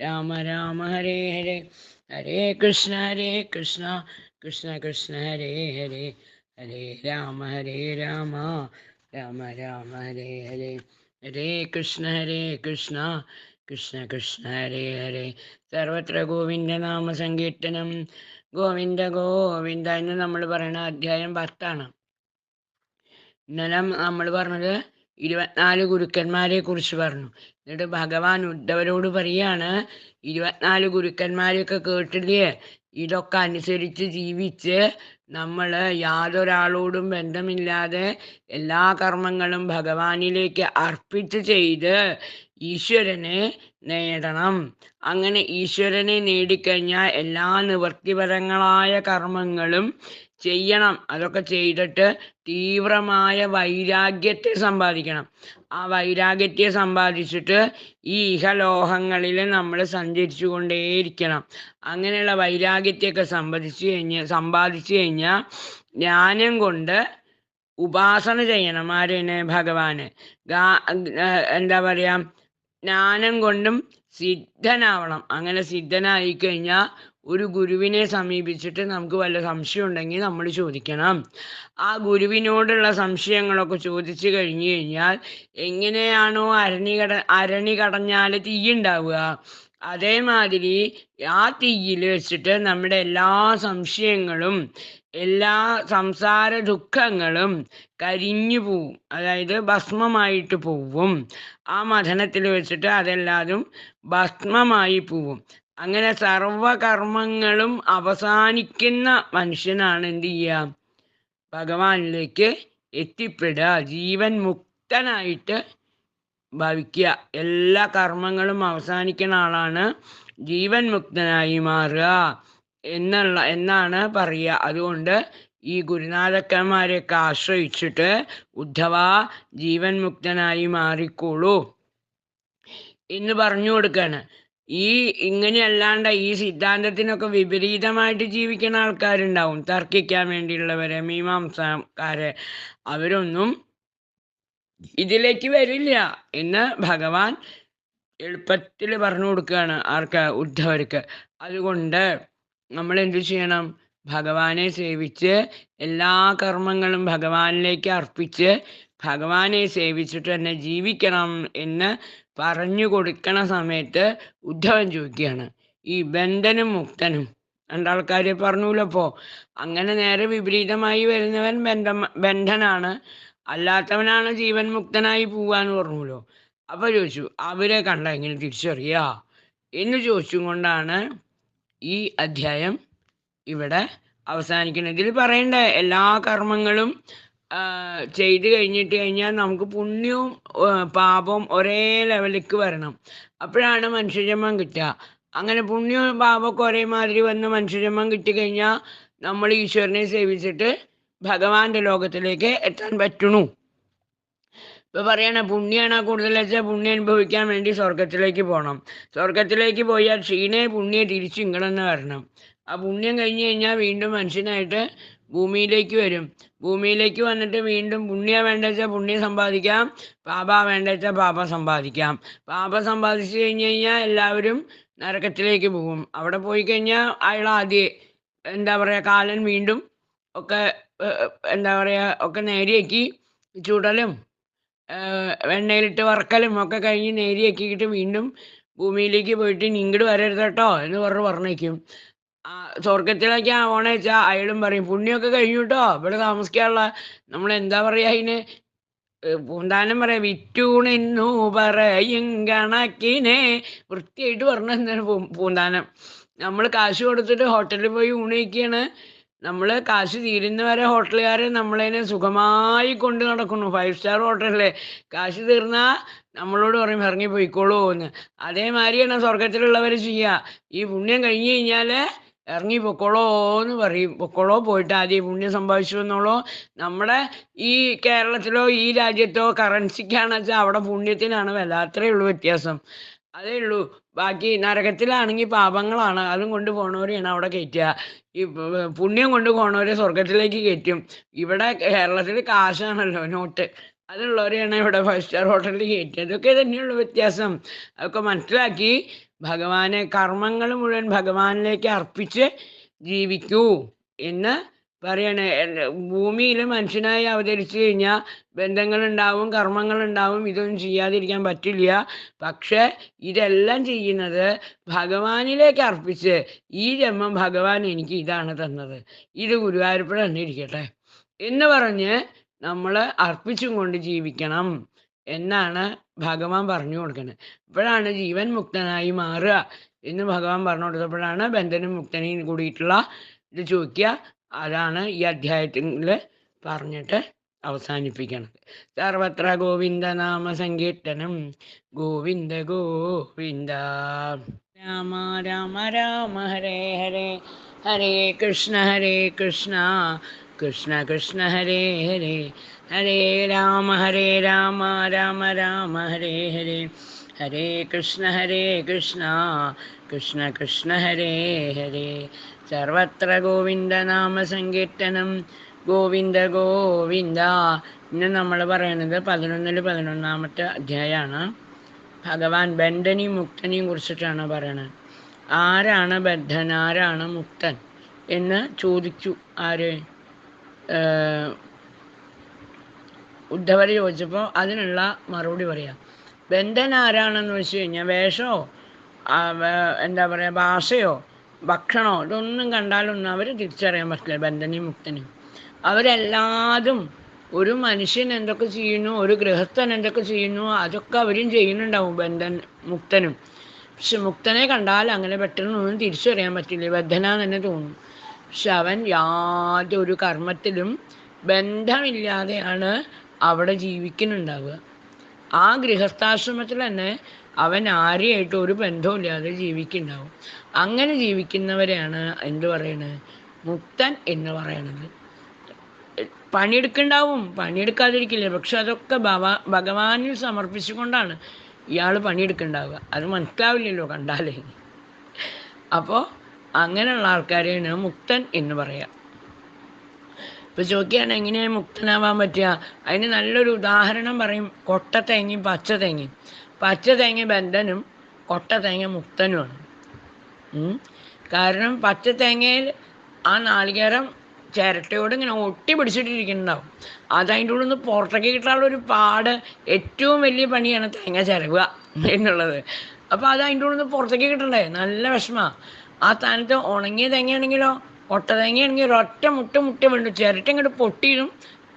രാമ രാമ ഹരേ ഹരേ. ഹരേ കൃഷ്ണ ഹരേ കൃഷ്ണ. കൃഷ്ണ കൃഷ്ണ ഹരേ ഹരേ. ഹരേ രാമ ഹരേ രാമ. രാമ രാമ ഹരേ ഹരേ. ഹരേ കൃഷ്ണ ഹരേ കൃഷ്ണ. കൃഷ്ണ കൃഷ്ണ ഹരേ ഹരേ. സർവത്ര ഗോവിന്ദ നാമ സങ്കീർത്തനം. ഗോവിന്ദ ഗോവിന്ദ എന്ന് നമ്മൾ പറയുന്ന അധ്യായം പത്താണ്. ഇന്നലെ നമ്മൾ പറഞ്ഞത് ഇരുപത്തിനാല് ഗുരുക്കന്മാരെ കുറിച്ച് പറഞ്ഞു. എന്നിട്ട് ഭഗവാൻ ഉദ്ധവരോട് പറയാണ് ഇരുപത്തിനാല് ഗുരുക്കന്മാരെയൊക്കെ കേട്ടില്ലേ? ഇതൊക്കെ അനുസരിച്ച് ജീവിച്ച് നമ്മൾ യാതൊരാളോടും ബന്ധമില്ലാതെ എല്ലാ കർമ്മങ്ങളും ഭഗവാനിലേക്ക് അർപ്പിച്ച് ചെയ്ത് ഈശ്വരനെ നേടണം. അങ്ങനെ ഈശ്വരനെ നേടിക്കഴിഞ്ഞാൽ എല്ലാ നിവൃത്തിപരങ്ങളായ കർമ്മങ്ങളും ചെയ്യണം. അതൊക്കെ ചെയ്തിട്ട് തീവ്രമായ വൈരാഗ്യത്തെ സമ്പാദിക്കണം. ആ വൈരാഗ്യത്തെ സമ്പാദിച്ചിട്ട് ഈ ഇഹലോഹങ്ങളിൽ നമ്മൾ സഞ്ചരിച്ചു കൊണ്ടേയിരിക്കണം അങ്ങനെയുള്ള വൈരാഗ്യത്തെയൊക്കെ സമ്പാദിച്ചു കഴിഞ്ഞ സമ്പാദിച്ചു കഴിഞ്ഞാൽ ജ്ഞാനം കൊണ്ട് ഉപാസന ചെയ്യണം ആരെന്നെ ഭഗവാന്. ഗാ എന്താ പറയാ? ജ്ഞാനം കൊണ്ടും സിദ്ധനാവണം. അങ്ങനെ സിദ്ധനായി കഴിഞ്ഞാൽ ഒരു ഗുരുവിനെ സമീപിച്ചിട്ട് നമുക്ക് വല്ല സംശയം ഉണ്ടെങ്കിൽ നമ്മൾ ചോദിക്കണം. ആ ഗുരുവിനോടുള്ള സംശയങ്ങളൊക്കെ ചോദിച്ചു കഴിഞ്ഞു കഴിഞ്ഞാൽ എങ്ങനെയാണോ അരണി കട അരണി കടഞ്ഞാൽ തീയുണ്ടാവുക അതേമാതിരി ആ തീയിൽ വെച്ചിട്ട് നമ്മുടെ എല്ലാ സംശയങ്ങളും എല്ലാ സംസാര ദുഃഖങ്ങളും കരിഞ്ഞു പോവും. അതായത് ഭസ്മമായിട്ട് പോവും. ആ മഥനത്തിൽ വെച്ചിട്ട് അതെല്ലാതും ഭസ്മമായി പോവും. അങ്ങനെ സർവകർമ്മങ്ങളും അവസാനിക്കുന്ന മനുഷ്യനാണ് എന്ത് ചെയ്യുക ഭഗവാനിലേക്ക് എത്തിപ്പെടുക. ജീവൻ മുക്തനായിട്ട് ഭവിക്കുക. എല്ലാ കർമ്മങ്ങളും അവസാനിക്കുന്ന ആളാണ് ജീവൻ മുക്തനായി മാറുക എന്നുള്ള എന്നാണ് പറയുക. അതുകൊണ്ട് ഈ ഗുരുനാഥക്കന്മാരെയൊക്കെ ആശ്രയിച്ചിട്ട് ഉദ്ധവ ജീവൻ മുക്തനായി മാറിക്കോളൂ എന്ന് പറഞ്ഞു കൊടുക്കാണ്. ഈ ഇങ്ങനെയല്ലാണ്ട് ഈ സിദ്ധാന്തത്തിനൊക്കെ വിപരീതമായിട്ട് ജീവിക്കുന്ന ആൾക്കാരുണ്ടാവും. തർക്കിക്കാൻ വേണ്ടിയുള്ളവരെ മീമാംസക്കാരെ. അവരൊന്നും ഇതിലേക്ക് വരില്ല എന്ന് ഭഗവാൻ എളുപ്പത്തിൽ പറഞ്ഞു കൊടുക്കുകയാണ് ആർക്ക് ഉദ്ധവർക്ക്. അതുകൊണ്ട് നമ്മൾ എന്തു ചെയ്യണം? ഭഗവാനെ സേവിച്ച് എല്ലാ കർമ്മങ്ങളും ഭഗവാനിലേക്ക് അർപ്പിച്ച് ഭഗവാനെ സേവിച്ചിട്ട് തന്നെ ജീവിക്കണം എന്ന് പറഞ്ഞു കൊടുക്കണ സമയത്ത് ഉദ്ധവൻ ചോദിക്കുകയാണ് ഈ ബന്ധനും മുക്തനും രണ്ടാൾക്കാർ പറഞ്ഞൂലപ്പോ? അങ്ങനെ നേരെ വിപരീതമായി വരുന്നവൻ ബന്ധ ബന്ധനാണ്. അല്ലാത്തവനാണ് ജീവൻ മുക്തനായി പോവാന്ന് പറഞ്ഞല്ലോ അപ്പൊ ചോദിച്ചു അവരെ കണ്ട എങ്ങനെ തിരിച്ചറിയാ? എന്ന് ചോദിച്ചും കൊണ്ടാണ് ഈ അധ്യായം ഇവിടെ അവസാനിക്കുന്നത് ഇതിൽ പറയണ്ടേ എല്ലാ കർമ്മങ്ങളും ചെയ്തു കഴിഞ്ഞിട്ട് കഴിഞ്ഞാൽ നമുക്ക് പുണ്യവും പാപവും ഒരേ ലെവലിലേക്ക് വരണം. അപ്പോഴാണ് മനുഷ്യജന്മം കിട്ടുക. അങ്ങനെ പുണ്യവും പാപമൊക്കെ ഒരേ മാതിരി വന്ന് മനുഷ്യജന്മം കിട്ടിക്കഴിഞ്ഞാൽ നമ്മൾ ഈശ്വരനെ സേവിച്ചിട്ട് ഭഗവാന്റെ ലോകത്തിലേക്ക് എത്താൻ പറ്റണു. ഇപ്പൊ പറയണ പുണ്യാണ് കൂടുതൽ വെച്ചാൽ പുണ്യം അനുഭവിക്കാൻ വേണ്ടി സ്വർഗത്തിലേക്ക് പോകണം സ്വർഗത്തിലേക്ക് പോയാൽ ക്ഷീണേ പുണ്യെ തിരിച്ചു ഇങ്ങടെന്ന് വരണം. ആ പുണ്യം കഴിഞ്ഞു കഴിഞ്ഞാൽ വീണ്ടും മനുഷ്യനായിട്ട് ഭൂമിയിലേക്ക് വരും. ഭൂമിയിലേക്ക് വന്നിട്ട് വീണ്ടും പുണ്യ വേണ്ട വെച്ചാൽ പുണ്യം സമ്പാദിക്കാം പാപ വേണ്ട പാപ സമ്പാദിക്കാം. പാപ സമ്പാദിച്ചു കഴിഞ്ഞ് കഴിഞ്ഞാൽ എല്ലാവരും നരകത്തിലേക്ക് പോകും. അവിടെ പോയി കഴിഞ്ഞാൽ അയാൾ ആദ്യം എന്താ പറയുക കാലൻ വീണ്ടും ഒക്കെ എന്താ പറയുക ഒക്കെ നേരിയാക്കി ചുടലും വെണ്ണയിലിട്ട് വറക്കലും ഒക്കെ കഴിഞ്ഞ് നേരിയാക്കിയിട്ട് വീണ്ടും ഭൂമിയിലേക്ക് പോയിട്ട് ഇങ്ങോട്ട് വരരുത് കേട്ടോ എന്ന് പറഞ്ഞ് പറഞ്ഞേക്കും. ആ സ്വർഗത്തിലേക്ക് ആവണ വെച്ചാൽ അയാളും പറയും പുണ്യൊക്കെ കഴിഞ്ഞു കേട്ടോ ഇവിടെ താമസിക്കാനുള്ള നമ്മൾ എന്താ പറയാ അതിന് പൂന്താനം പറയാം വിറ്റൂണെന്നു പറയും കണക്കിനെ. വൃത്തിയായിട്ട് പറഞ്ഞ എന്താണ് പൂന്താനം? നമ്മൾ കാശ് കൊടുത്തിട്ട് ഹോട്ടലിൽ പോയി ഊണയിക്കാണ് നമ്മൾ കാശ് തീരുന്നവരെ ഹോട്ടലുകാരെ നമ്മളതിനെ സുഖമായി കൊണ്ട് നടക്കുന്നു. ഫൈവ് സ്റ്റാർ ഹോട്ടലല്ലേ? കാശ് തീർന്നാൽ നമ്മളോട് പറയും ഇറങ്ങി പോയിക്കോളൂ എന്ന് അതേമാതിരിയാണ് സ്വർഗത്തിലുള്ളവർ ചെയ്യുക ഈ പുണ്യം കഴിഞ്ഞു കഴിഞ്ഞാൽ ഇറങ്ങി പൊക്കോളോ എന്ന് പറയും. പൊക്കോളോ പോയിട്ട് ആദ്യം പുണ്യം സമ്പാദിച്ചു എന്നുള്ളൂ നമ്മുടെ ഈ കേരളത്തിലോ ഈ രാജ്യത്തോ കറൻസിക്കാണെന്ന് വെച്ചാൽ അവിടെ പുണ്യത്തിനാണ് വില. അത്രേ ഉള്ളൂ വ്യത്യാസം. അതേ ഉള്ളൂ. ബാക്കി നരകത്തിലാണെങ്കിൽ പാപങ്ങളാണ്. അതും കൊണ്ട് പോണവരെയാണ് അവിടെ കയറ്റുക. ഈ പുണ്യം കൊണ്ട് പോണവരെ സ്വർഗത്തിലേക്ക് കയറ്റും. ഇവിടെ കേരളത്തിൽ കാശാണല്ലോ നോട്ട്. അതുള്ളവരെയാണ് ഇവിടെ ഫൈവ് സ്റ്റാർ ഹോട്ടലിൽ കയറ്റി അതൊക്കെ തന്നെയുള്ള വ്യത്യാസം. അതൊക്കെ മനസ്സിലാക്കി ഭഗവാനെ കർമ്മങ്ങൾ മുഴുവൻ ഭഗവാനിലേക്ക് അർപ്പിച്ച് ജീവിക്കൂ എന്ന് പറയണേ. ഭൂമിയിൽ മനുഷ്യനായി അവതരിച്ചു കഴിഞ്ഞാൽ ബന്ധങ്ങളുണ്ടാവും കർമ്മങ്ങളുണ്ടാവും ഇതൊന്നും ചെയ്യാതിരിക്കാൻ പറ്റില്ല. പക്ഷെ ഇതെല്ലാം ചെയ്യുന്നത് ഭഗവാനിലേക്ക് അർപ്പിച്ച് ഈ ജന്മം ഭഗവാൻ എനിക്ക് ഇതാണ് തന്നത്. ഇത് ഗുരുവായൂരപ്പഴ തന്നെ ഇരിക്കട്ടെ എന്ന് പറഞ്ഞ് നമ്മൾ അർപ്പിച്ചും കൊണ്ട് ജീവിക്കണം എന്നാണ് ഭഗവാൻ പറഞ്ഞു കൊടുക്കുന്നത് ഇപ്പോഴാണ് ജീവൻ മുക്തനായി മാറുക എന്ന് ഭഗവാൻ പറഞ്ഞു കൊടുത്തപ്പോഴാണ് ബന്ധനും മുക്തനെയും കൂടിയിട്ടുള്ള ഇത് ചോദിക്കുക. അതാണ് ഈ അധ്യായത്തിൽ പറഞ്ഞിട്ട് അവസാനിപ്പിക്കണത്. സർവത്ര ഗോവിന്ദ നാമ സങ്കീർത്തനം. ഗോവിന്ദ ഗോവിന്ദ. രാമ രാമ രാമ ഹരേ ഹരേ. ഹരേ കൃഷ്ണ ഹരേ കൃഷ്ണ. കൃഷ്ണ കൃഷ്ണ ഹരേ ഹരേ. ഹരേ രാമ ഹരേ രാമ രാമ രാമ ഹരേ ഹരേ. ഹരേ കൃഷ്ണ ഹരേ കൃഷ്ണ. കൃഷ്ണ കൃഷ്ണ ഹരേ ഹരേ. സർവത്ര ഗോവിന്ദ നാമ സങ്കീർത്തനം. ഗോവിന്ദ ഗോവിന്ദ. ഇന്ന് നമ്മൾ പറയുന്നത് പതിനൊന്നിൽ പതിനൊന്നാമത്തെ അധ്യായമാണ് ഭഗവാൻ ബന്ധനെയും മുക്തനെയും കുറിച്ചിട്ടാണ് പറയണത്. ആരാണ് ബദ്ധൻ? ആരാണ് മുക്തൻ? എന്ന് ചോദിച്ചു. ആര്? ഉദ്ധവർ ചോദിച്ചപ്പോൾ അതിനുള്ള മറുപടി പറയാം. ബന്ധൻ ആരാണെന്ന് വെച്ച് കഴിഞ്ഞാൽ വേഷമോ എന്താ പറയുക ഭാഷയോ ഭക്ഷണമോ ഇതൊന്നും കണ്ടാലൊന്നും അവർ തിരിച്ചറിയാൻ പറ്റില്ല ബന്ധനെയും മുക്തനെയും അവരെല്ലാതും ഒരു മനുഷ്യൻ എന്തൊക്കെ ചെയ്യുന്നു ഒരു ഗൃഹസ്ഥൻ എന്തൊക്കെ ചെയ്യുന്നു അതൊക്കെ അവരും ചെയ്യുന്നുണ്ടാവും ബന്ധൻ മുക്തനും. പക്ഷെ മുക്തനെ കണ്ടാൽ അങ്ങനെ പെട്ടെന്നൊന്നും തിരിച്ചറിയാൻ പറ്റില്ല. ബദ്ധനാന്ന് തന്നെ തോന്നും. പക്ഷെ അവൻ യാതൊരു കർമ്മത്തിലും ബന്ധമില്ലാതെയാണ് അവിടെ ജീവിക്കുന്നുണ്ടാവുക. ആ ഗൃഹസ്ഥാശ്രമത്തിൽ തന്നെ അവൻ ആരെയായിട്ട് ഒരു ബന്ധമില്ലാതെ ജീവിക്കുന്നുണ്ടാവും. അങ്ങനെ ജീവിക്കുന്നവരെയാണ് എന്ത് പറയണത് മുക്തൻ എന്ന് പറയണത്. പണിയെടുക്കുന്നുണ്ടാവും പണിയെടുക്കാതിരിക്കില്ല. പക്ഷെ അതൊക്കെ ഭവ ഭഗവാനിൽ സമർപ്പിച്ചുകൊണ്ടാണ് ഇയാൾ പണിയെടുക്കുന്നുണ്ടാവുക. അത് മനസ്സിലാവില്ലല്ലോ കണ്ടാലേ. അപ്പോൾ അങ്ങനെയുള്ള ആൾക്കാരെയാണ് മുക്തൻ എന്ന് പറയാം. ഇപ്പൊ ചോദിക്കുകയാണ് എങ്ങനെയാണ് മുക്തനാവാൻ പറ്റുക? അതിന് നല്ലൊരു ഉദാഹരണം പറയും കൊട്ട തേങ്ങയും പച്ച തേങ്ങയും. പച്ച തേങ്ങ ബന്ധനും കൊട്ട തേങ്ങ മുക്തനുമാണ്. കാരണം പച്ച തേങ്ങയിൽ ആ നാളികേരം ചിരട്ടയോട് ഇങ്ങനെ ഒട്ടി പിടിച്ചിട്ടിരിക്കുന്നുണ്ടാവും. അതതിന്റെ ഉള്ളിൽ നിന്ന് പുറത്തേക്ക് കിട്ടാനുള്ള ഒരു പാട് ഏറ്റവും വലിയ പണിയാണ് തേങ്ങ ചിരകുക എന്നുള്ളത്. അപ്പോൾ അത് അതിന്റെ ഉള്ളിൽ നിന്ന് പുറത്തേക്ക് കിട്ടണ്ടേ? നല്ല വിഷമമാണ് ആ സ്ഥാനത്ത് ഉണങ്ങിയ തേങ്ങയാണെങ്കിലോ ഒട്ട തേങ്ങയാണെങ്കിൽ ഒരൊറ്റ മുട്ട മുട്ട വേണ്ടു. ചിരട്ട ഇങ്ങോട്ട് പൊട്ടിയിടും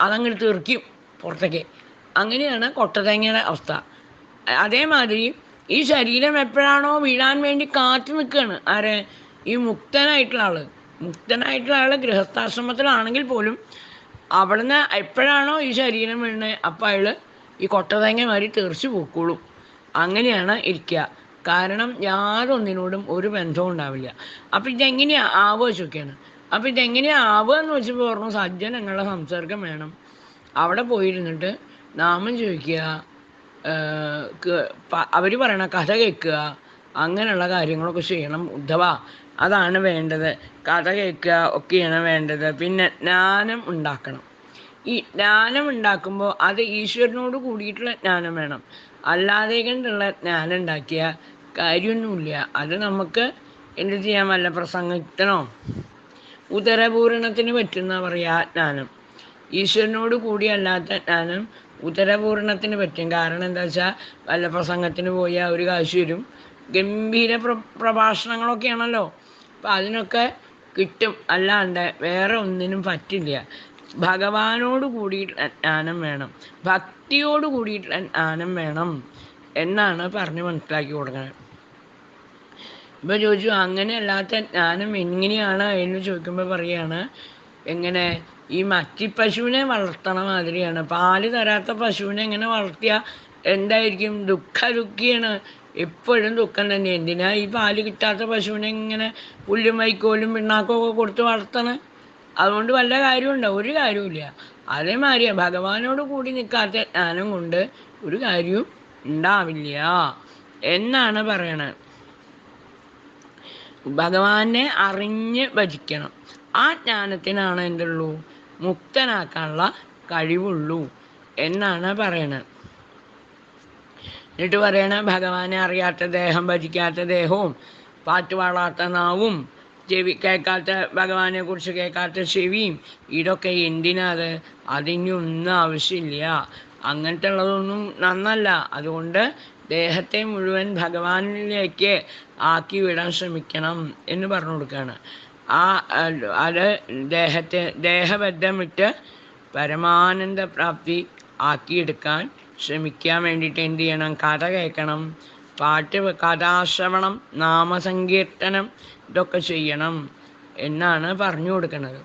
അതങ്ങോട്ട് തീർക്കും പുറത്തേക്ക്. അങ്ങനെയാണ് കൊട്ട തേങ്ങയുടെ അവസ്ഥ. അതേമാതിരി ഈ ശരീരം എപ്പോഴാണോ വീഴാൻ വേണ്ടി കാത്തു നിൽക്കുകയാണ് ആര്? ഈ മുക്തനായിട്ടുള്ള ആൾ. മുക്തനായിട്ടുള്ള ആൾ ഗൃഹസ്ഥാശ്രമത്തിലാണെങ്കിൽ പോലും അവിടുന്ന് എപ്പോഴാണോ ഈ ശരീരം വീഴുന്നത് അപ്പം അയാൾ ഈ കൊട്ടതേങ്ങ മാതിരി തീർച്ചു പോക്കോളും അങ്ങനെയാണ് ഇരിക്കുക കാരണം യാതൊന്നിനോടും ഒരു ബന്ധവും ഉണ്ടാവില്ല. അപ്പം ഇതെങ്ങനെയാ ആവുക ചോദിക്കുകയാണ് അപ്പം ഇതെങ്ങനെയാ ആവുക എന്ന് വെച്ചപ്പോൾ പറഞ്ഞു സജ്ജനങ്ങളുടെ സംസർഗം വേണം. അവിടെ പോയിരുന്നിട്ട് നാമം ചോദിക്കുക അവർ പറയണ കഥ കേൾക്കുക അങ്ങനെയുള്ള കാര്യങ്ങളൊക്കെ ചെയ്യണം ഉദ്ധവ അതാണ് വേണ്ടത്. കഥ കേൾക്കുക ഒക്കെയാണ് വേണ്ടത്. പിന്നെ ജ്ഞാനം ഉണ്ടാക്കണം. ഈ ജ്ഞാനം ഉണ്ടാക്കുമ്പോൾ അത് ഈശ്വരനോട് കൂടിയിട്ടുള്ള ജ്ഞാനം വേണം. അല്ലാതെ കണ്ടുള്ള ജ്ഞാനം ഉണ്ടാക്കിയ കാര്യമൊന്നുമില്ല. അത് നമുക്ക് എന്ത് ചെയ്യാൻ വല്ല പ്രസംഗിക്കണോ ഉദരപൂരണത്തിന് പറ്റുന്ന പറയാ ജ്ഞാനം ഈശ്വരനോട് കൂടിയല്ലാത്ത ജ്ഞാനം ഉദരപൂരണത്തിന് പറ്റും. കാരണം എന്താ വെച്ചാൽ വല്ല പ്രസംഗത്തിന് പോയാൽ ഒരു കാശ് വരും. ഗംഭീര പ്ര പ്രഭാഷണങ്ങളൊക്കെയാണല്ലോ. അപ്പം അതിനൊക്കെ കിട്ടും. അല്ലാണ്ട് വേറെ ഒന്നിനും പറ്റില്ല. ഭഗവാനോട് കൂടിയിട്ടുള്ള ജ്ഞാനം വേണം. ഭക്തിയോട് കൂടിയിട്ടുള്ള ജ്ഞാനം വേണം എന്നാണ് പറഞ്ഞ് മനസ്സിലാക്കി കൊടുക്കുന്നത്. ഇപ്പൊ ചോദിച്ചു അങ്ങനെ അല്ലാത്ത ജ്ഞാനം എങ്ങനെയാണ് എന്ന് ചോദിക്കുമ്പോൾ പറയാണ് എങ്ങനെ ഈ മറ്റിപ്പശുവിനെ വളർത്തണ മാതിരിയാണ്. പാൽ തരാത്ത പശുവിനെ എങ്ങനെ വളർത്തിയ എന്തായിരിക്കും? ദുഃഖ ദുഃഖിയാണ്. എപ്പോഴും ദുഃഖം തന്നെ. എന്തിനാ ഈ പാൽ കിട്ടാത്ത പശുവിനെ ഇങ്ങനെ പുല്ലും വൈക്കോലും പിണ്ണാക്കും ഒക്കെ കൊടുത്ത് വളർത്തണ? അതുകൊണ്ട് വല്ല കാര്യമുണ്ടോ ഒരു കാര്യമില്ല അതേമാതിരിയാ. ഭഗവാനോട് കൂടി നിൽക്കാത്ത ജ്ഞാനം കൊണ്ട് ഒരു കാര്യവും ഉണ്ടാവില്ല എന്നാണ് പറയണത് ഭഗവാനെ അറിഞ്ഞ് ഭജിക്കണം. ആ ജ്ഞാനത്തിനാണ് എന്തുള്ളൂ? മുക്തനാക്കാനുള്ള കഴിവുള്ളൂ എന്നാണ് പറയണത്. എന്നിട്ട് പറയണ ഭഗവാനെ അറിയാത്ത ദേഹം ഭജിക്കാത്ത ദേഹവും പാറ്റുപാടാത്ത നാവും ചെവി കേൾക്കാത്ത ഭഗവാനെ കുറിച്ച് കേൾക്കാത്ത ചെവിയും ഇതൊക്കെ എന്തിനാത്? അതിനൊന്നും ആവശ്യമില്ല. അങ്ങനത്തെ ഉള്ളതൊന്നും നന്നല്ല. അതുകൊണ്ട് ദേഹത്തെ മുഴുവൻ ഭഗവാനിലേക്ക് ആക്കി വിടാൻ ശ്രമിക്കണം എന്ന് പറഞ്ഞു കൊടുക്കുകയാണ്. ആ അത് ദേഹത്തെ ദേഹബദ്ധമിട്ട് പരമാനന്ദ പ്രാപ്തി ആക്കിയെടുക്കാൻ ശ്രമിക്കാൻ വേണ്ടിയിട്ട് എന്ത് ചെയ്യണം? കഥ കേൾക്കണം. പാട്ട് കഥാശ്രവണം നാമസങ്കീർത്തനം ഇതൊക്കെ ചെയ്യണം എന്നാണ് പറഞ്ഞു കൊടുക്കുന്നത്.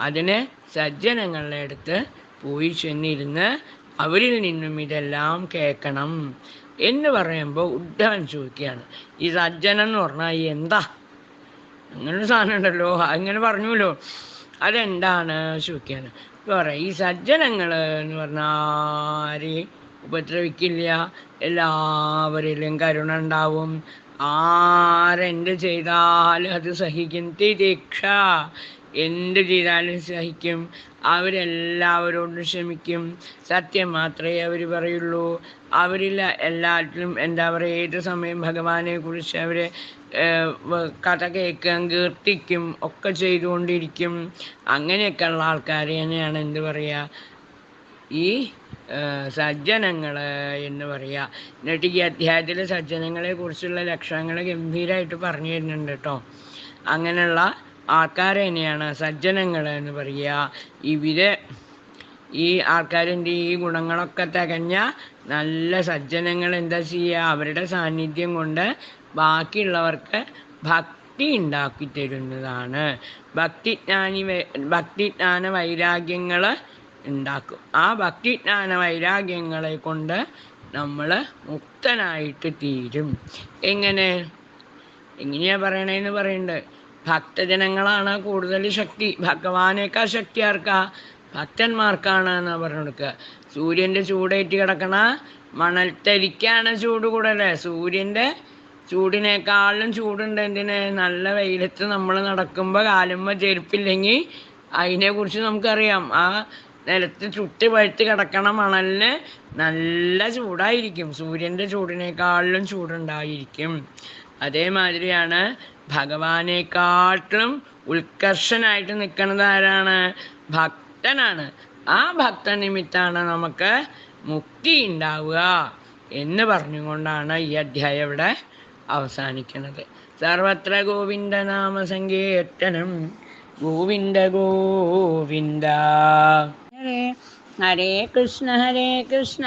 അതിന് സജ്ജനങ്ങളുടെ അടുത്ത് പോയി ചെന്നിരുന്ന് അവരിൽ നിന്നും ഇതെല്ലാം കേൾക്കണം. എന്ന് പറയുമ്പോൾ ഉദ്ധവൻ ചോദിക്കുകയാണ്. ഈ സജ്ജനം എന്ന് പറഞ്ഞാൽ എന്താ? അങ്ങനൊരു സാധനം ഉണ്ടല്ലോ. അങ്ങനെ പറഞ്ഞല്ലോ അതെന്താണ്? ചോദിക്കുകയാണ്. പറയാം ഈ സജ്ജനങ്ങൾ എന്ന് പറഞ്ഞാൽ ആരെയും ഉപദ്രവിക്കില്ല. എല്ലാവരിലും കരുണ ഉണ്ടാവും. ആരെന്ത് ചെയ്താലും അത് സഹിക്കും. തിരീക്ഷ. എന്ത് ചെയ്താലും സഹിക്കും. അവരെല്ലാവരോടും ക്ഷമിക്കും. സത്യം മാത്രമേ അവർ പറയുള്ളൂ. അവരിൽ എല്ലാറ്റിലും എന്താ പറയുക ഏത് സമയം ഭഗവാനെ കുറിച്ച് അവർ കഥ കേൾക്കാൻ കീർത്തിക്കും ഒക്കെ ചെയ്തുകൊണ്ടിരിക്കും. അങ്ങനെയൊക്കെയുള്ള ആൾക്കാർ തന്നെയാണ് എന്ത് പറയുക ഈ സജ്ജനങ്ങൾ എന്ന് പറയുക. എന്നിട്ട് ഈ അധ്യായത്തിൽ സജ്ജനങ്ങളെ കുറിച്ചുള്ള ലക്ഷണങ്ങൾ ഗംഭീരമായിട്ട് പറഞ്ഞു തരുന്നുണ്ട് കേട്ടോ. അങ്ങനെയുള്ള ആൾക്കാരെ തന്നെയാണ് സജ്ജനങ്ങൾ എന്ന് പറയുക. ഇവർ ഈ ആൾക്കാരിന്റെ ഈ ഗുണങ്ങളൊക്കെ തികഞ്ഞ നല്ല സജ്ജനങ്ങൾ എന്താ ചെയ്യുക? അവരുടെ സാന്നിധ്യം കൊണ്ട് ബാക്കിയുള്ളവർക്ക് ഭക്തി ഉണ്ടാക്കി തരുന്നതാണ്. ഭക്തിജ്ഞാനി ഭക്തിജ്ഞാന വൈരാഗ്യങ്ങൾ ഉണ്ടാക്കും. ആ ഭക്തിജ്ഞാന വൈരാഗ്യങ്ങളെ കൊണ്ട് നമ്മൾ മുക്തനായിട്ട് തീരും. എങ്ങനെ? എങ്ങനെയാ പറയണേന്ന് പറയുന്നുണ്ട് ഭക്തജനങ്ങളാണ് കൂടുതൽ ശക്തി. ഭഗവാനേക്കാൾ ശക്തി ആർക്കാ? ഭക്തന്മാർക്കാണ് എന്ന് പറഞ്ഞു കൊടുക്കുക സൂര്യന്റെ ചൂടേറ്റ് കിടക്കണ മണൽത്തരിക്കാണ് ചൂട് കൂടുതൽ സൂര്യന്റെ ചൂടിനേക്കാളും ചൂടുണ്ട് എന്തിന്? നല്ല വെയിലത്ത് നമ്മൾ നടക്കുമ്പോൾ കാലുമ്പോൾ ചെരുപ്പില്ലെങ്കിൽ അതിനെ കുറിച്ച് നമുക്കറിയാം. ആ നിലത്ത് ചുട്ട് പഴുത്ത് കിടക്കണ മണലിന് നല്ല ചൂടായിരിക്കും. സൂര്യന്റെ ചൂടിനേക്കാളിലും ചൂടുണ്ടായിരിക്കും. അതേമാതിരിയാണ് ഭഗവാനേക്കാട്ടിലും ഉത്കർഷനായിട്ട് നിൽക്കുന്നത് ആരാണ്? ഭക്തനാണ്. ആ ഭക്ത നിമിത്താണ് നമുക്ക് മുക്തി ഉണ്ടാവുക എന്ന് പറഞ്ഞുകൊണ്ടാണ് ഈ അധ്യായം ഇവിടെ അവസാനിക്കുന്നത്. സർവത്ര ഗോവിന്ദ നാമ ഗോവിന്ദ ഗോവിന്ദ. ഹരേ കൃഷ്ണ ഹരേ കൃഷ്ണ.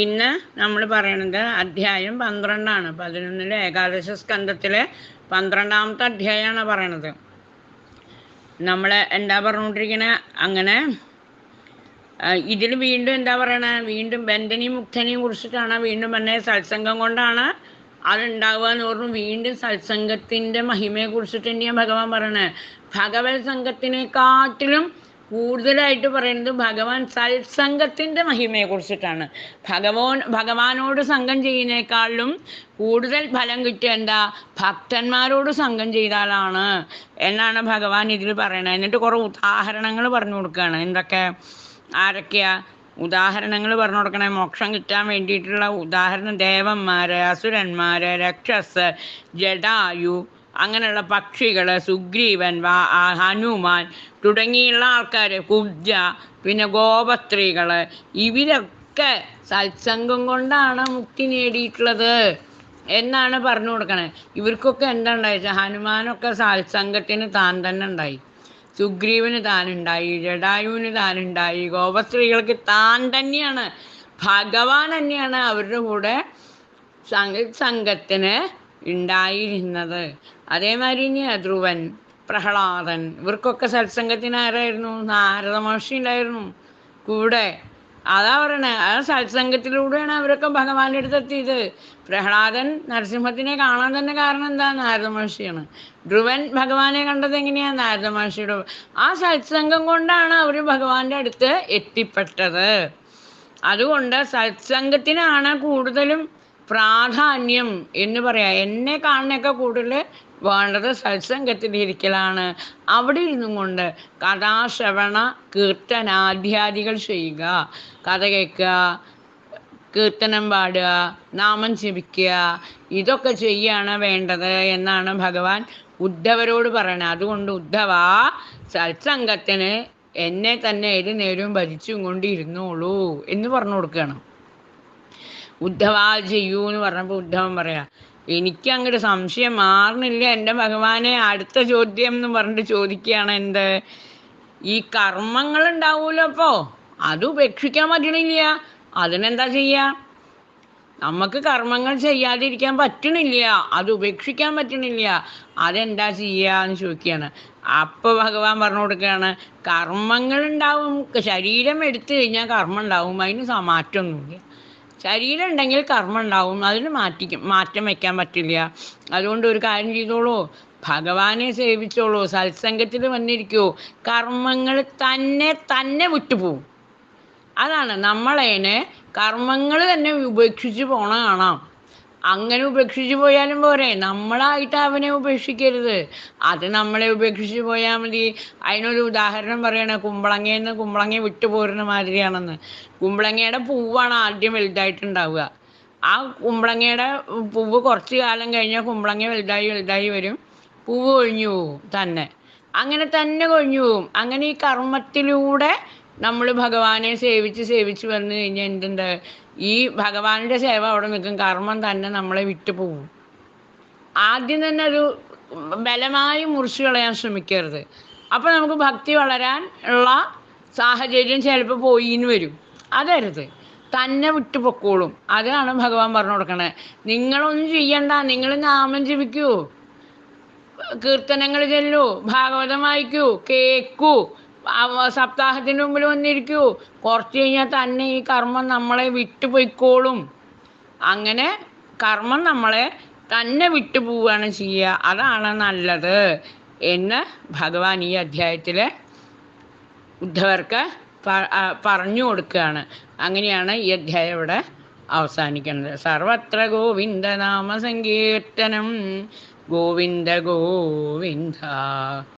ഇന്ന് നമ്മൾ പറയണത് അധ്യായം പന്ത്രണ്ടാണ്. പതിനൊന്നിലെ ഏകാദശ സ്കന്ധത്തിലെ പന്ത്രണ്ടാമത്തെ അധ്യായമാണ് പറയണത്. നമ്മൾ എന്താ പറഞ്ഞുകൊണ്ടിരിക്കണ? അങ്ങനെ ഇതിൽ വീണ്ടും എന്താ പറയണ? വീണ്ടും ബന്ധനെയും മുക്തനെയും കുറിച്ചിട്ടാണ് വീണ്ടും എന്നെ സത്സംഗം കൊണ്ടാണ് അതുണ്ടാവുക എന്ന് പറഞ്ഞു. വീണ്ടും സത്സംഗത്തിന്റെ മഹിമയെ കുറിച്ചിട്ട് തന്നെയാണ് ഭഗവാൻ പറയണേ. ഭഗവത് സംഘത്തിനെക്കാട്ടിലും കൂടുതലായിട്ട് പറയുന്നത് ഭഗവാൻ സത്സംഗത്തിന്റെ മഹിമയെ കുറിച്ചിട്ടാണ് ഭഗവാൻ ഭഗവാനോട് സംഘം ചെയ്യുന്നേക്കാളിലും കൂടുതൽ ഫലം കിട്ടിയ എന്താ? ഭക്തന്മാരോട് സംഘം ചെയ്താലാണ് എന്നാണ് ഭഗവാൻ ഇതിൽ പറയണത്. എന്നിട്ട് കുറെ ഉദാഹരണങ്ങൾ പറഞ്ഞു കൊടുക്കുകയാണ്. എന്തൊക്കെ? ആരൊക്കെയാ? ഉദാഹരണങ്ങൾ പറഞ്ഞു കൊടുക്കണേ. മോക്ഷം കിട്ടാൻ വേണ്ടിയിട്ടുള്ള ഉദാഹരണം ദേവന്മാര് അസുരന്മാര് രക്ഷസ് ജഡായു അങ്ങനെയുള്ള പക്ഷികൾ സുഗ്രീവൻ വാ ഹനുമാൻ തുടങ്ങിയുള്ള ആൾക്കാർ കുബ്ജ പിന്നെ ഗോപസ്ത്രീകൾ ഇവരൊക്കെ സത്സംഗം കൊണ്ടാണ് മുക്തി നേടിയിട്ടുള്ളത് എന്നാണ് പറഞ്ഞു കൊടുക്കണേ. ഇവർക്കൊക്കെ എന്താ ഉണ്ടായത് ഹനുമാനൊക്കെ സത്സംഗത്തിന് താൻ തന്നെ ഉണ്ടായി. സുഗ്രീവന് താനുണ്ടായി ജഡായുവിന് താനുണ്ടായി ഗോപസ്ത്രീകൾക്ക് താൻ തന്നെയാണ് ഭഗവാൻ തന്നെയാണ് അവരുടെ കൂടെ സംഘ സംഘത്തിന് ഉണ്ടായിരുന്നത്. അതേമാതിരി ഇനി ധ്രുവൻ പ്രഹ്ലാദൻ ഇവർക്കൊക്കെ സത്സംഗത്തിന് ആരായിരുന്നു നാരദ മഹർഷി ഉണ്ടായിരുന്നു. കൂടെ. അതാ പറയണേ ആ സത്സംഗത്തിലൂടെയാണ് അവരൊക്കെ ഭഗവാന്റെ അടുത്ത് എത്തിയത്. പ്രഹ്ലാദൻ നരസിംഹത്തിനെ കാണാൻ തന്നെ കാരണം എന്താ? നാരദ മഹർഷിയാണ്. ധ്രുവൻ ഭഗവാനെ കണ്ടത് എങ്ങനെയാ? നാരദ മഹർഷിയുടെ ആ സത്സംഗം കൊണ്ടാണ് അവർ ഭഗവാന്റെ അടുത്ത് എത്തിപ്പെട്ടത്. അതുകൊണ്ട് സത്സംഗത്തിനാണ് കൂടുതലും പ്രാധാന്യം എന്ന് പറയാം. എന്നെ കാണുന്നൊക്കെ കൂടുതൽ വേണ്ടത് സത്സംഗത്തിലിരിക്കലാണ്. അവിടെ ഇരുന്നും കൊണ്ട് കഥാശ്രവണ കീർത്തനാധ്യാദികൾ ചെയ്യുക. കഥ കേൾക്കുക കീർത്തനം പാടുക നാമം ജപിക്കുക ഇതൊക്കെ ചെയ്യാണ് വേണ്ടത് എന്നാണ് ഭഗവാൻ ഉദ്ധവരോട് പറയണത് അതുകൊണ്ട് ഉദ്ധവ സത്സംഗത്തിന് എന്നെ തന്നെ ഏത് നേരവും ഭരിച്ചും കൊണ്ടിരുന്നോളൂ എന്ന് പറഞ്ഞു കൊടുക്കുകയാണ്. ഉദ്ധവ ചെയ്യൂ എന്ന് പറഞ്ഞപ്പോൾ ഉദ്ധവൻ പറയാ എനിക്ക് അങ്ങോട്ട് സംശയം മാറുന്നില്ല എന്റെ ഭഗവാനെ അടുത്ത ചോദ്യം എന്ന് പറഞ്ഞിട്ട് ചോദിക്കുകയാണ് എന്ത്? ഈ കർമ്മങ്ങൾ ഉണ്ടാവൂലോ അപ്പോ? അത് ഉപേക്ഷിക്കാൻ പറ്റണില്ല. അതിനെന്താ ചെയ്യാ? നമുക്ക് കർമ്മങ്ങൾ ചെയ്യാതിരിക്കാൻ പറ്റണില്ല. അത് ഉപേക്ഷിക്കാൻ പറ്റണില്ല. അതെന്താ ചെയ്യാന്ന് ചോദിക്കുകയാണ്. അപ്പൊ ഭഗവാൻ പറഞ്ഞു കൊടുക്കുകയാണ് കർമ്മങ്ങൾ ഉണ്ടാവും. ശരീരം എടുത്തു കഴിഞ്ഞാൽ കർമ്മം ഉണ്ടാവും. അതിന് മാറ്റമൊന്നുമില്ല ശരീരം ഉണ്ടെങ്കിൽ കർമ്മം ഉണ്ടാവും. അതിന് മാറ്റിക്കും മാറ്റം വയ്ക്കാൻ പറ്റില്ല. അതുകൊണ്ട് ഒരു കാര്യം ചെയ്തോളൂ. ഭഗവാനെ സേവിച്ചോളൂ. സത്സംഗത്തിൽ വന്നിരിക്കൂ. കർമ്മങ്ങൾ തന്നെ തന്നെ വിട്ടുപോകും. അതാണ് നമ്മളതിനെ കർമ്മങ്ങൾ തന്നെ ഉപേക്ഷിച്ച് പോണ കാണാം. അങ്ങനെ ഉപേക്ഷിച്ചു പോയാലും പോരെ. നമ്മളായിട്ട് അവനെ ഉപേക്ഷിക്കരുത്. അത് നമ്മളെ ഉപേക്ഷിച്ചു പോയാൽ മതി. അതിനൊരു ഉദാഹരണം പറയണ. കുമ്പളങ്ങയിൽ നിന്ന് കുമ്പളങ്ങ വിട്ടു പോരുന്ന മാതിരിയാണെന്ന്. കുമ്പളങ്ങയുടെ പൂവാണ് ആദ്യം വലുതായിട്ടുണ്ടാവുക. ആ കുമ്പളങ്ങയുടെ പൂവ് കുറച്ച് കാലം കഴിഞ്ഞാൽ കുമ്പളങ്ങ വലുതായി വലുതായി വരും. പൂവ് കൊഴിഞ്ഞു പോവും തന്നെ. അങ്ങനെ തന്നെ കൊഴിഞ്ഞു പോവും. അങ്ങനെ ഈ കർമ്മത്തിലൂടെ നമ്മൾ ഭഗവാനെ സേവിച്ച് സേവിച്ച് വന്നു കഴിഞ്ഞാൽ എന്തുണ്ട്? ഈ ഭഗവാന്റെ സേവ അവിടെ നിൽക്കും. കർമ്മം തന്നെ നമ്മളെ വിട്ടു പോകും. ആദ്യം തന്നെ ഒരു ബലമായി മുറിച്ചു കളയാൻ ശ്രമിക്കരുത്. അപ്പൊ നമുക്ക് ഭക്തി വളരാൻ ഉള്ള സാഹചര്യം ചിലപ്പോൾ പോയിന്ന് വരും. അതരുത്. തന്നെ വിട്ടുപൊക്കോളും അതാണ് ഭഗവാൻ പറഞ്ഞു കൊടുക്കണേ. നിങ്ങളൊന്നും ചെയ്യണ്ട. നിങ്ങൾ നാമം ജപിക്കൂ. കീർത്തനങ്ങൾ ചെല്ലൂ. ഭാഗവതം വായിക്കൂ. അവ- സപ്താഹത്തിന് മുമ്പിൽ വന്നിരിക്കൂ. കുറച്ച് കഴിഞ്ഞാൽ തന്നെ ഈ കർമ്മം നമ്മളെ വിട്ടുപോയിക്കോളും അങ്ങനെ കർമ്മം നമ്മളെ തന്നെ വിട്ടുപോവുകയാണ് ചെയ്യുക. അതാണ് നല്ലത് എന്ന് ഭഗവാൻ ഈ അധ്യായത്തിലെ ഉദ്ധവർക്ക് പറഞ്ഞു കൊടുക്കുകയാണ്. അങ്ങനെയാണ് ഈ അധ്യായം ഇവിടെ അവസാനിക്കുന്നത്. സർവത്ര ഗോവിന്ദ നാമ സങ്കീർത്തനം. ഗോവിന്ദ ഗോവിന്ദ.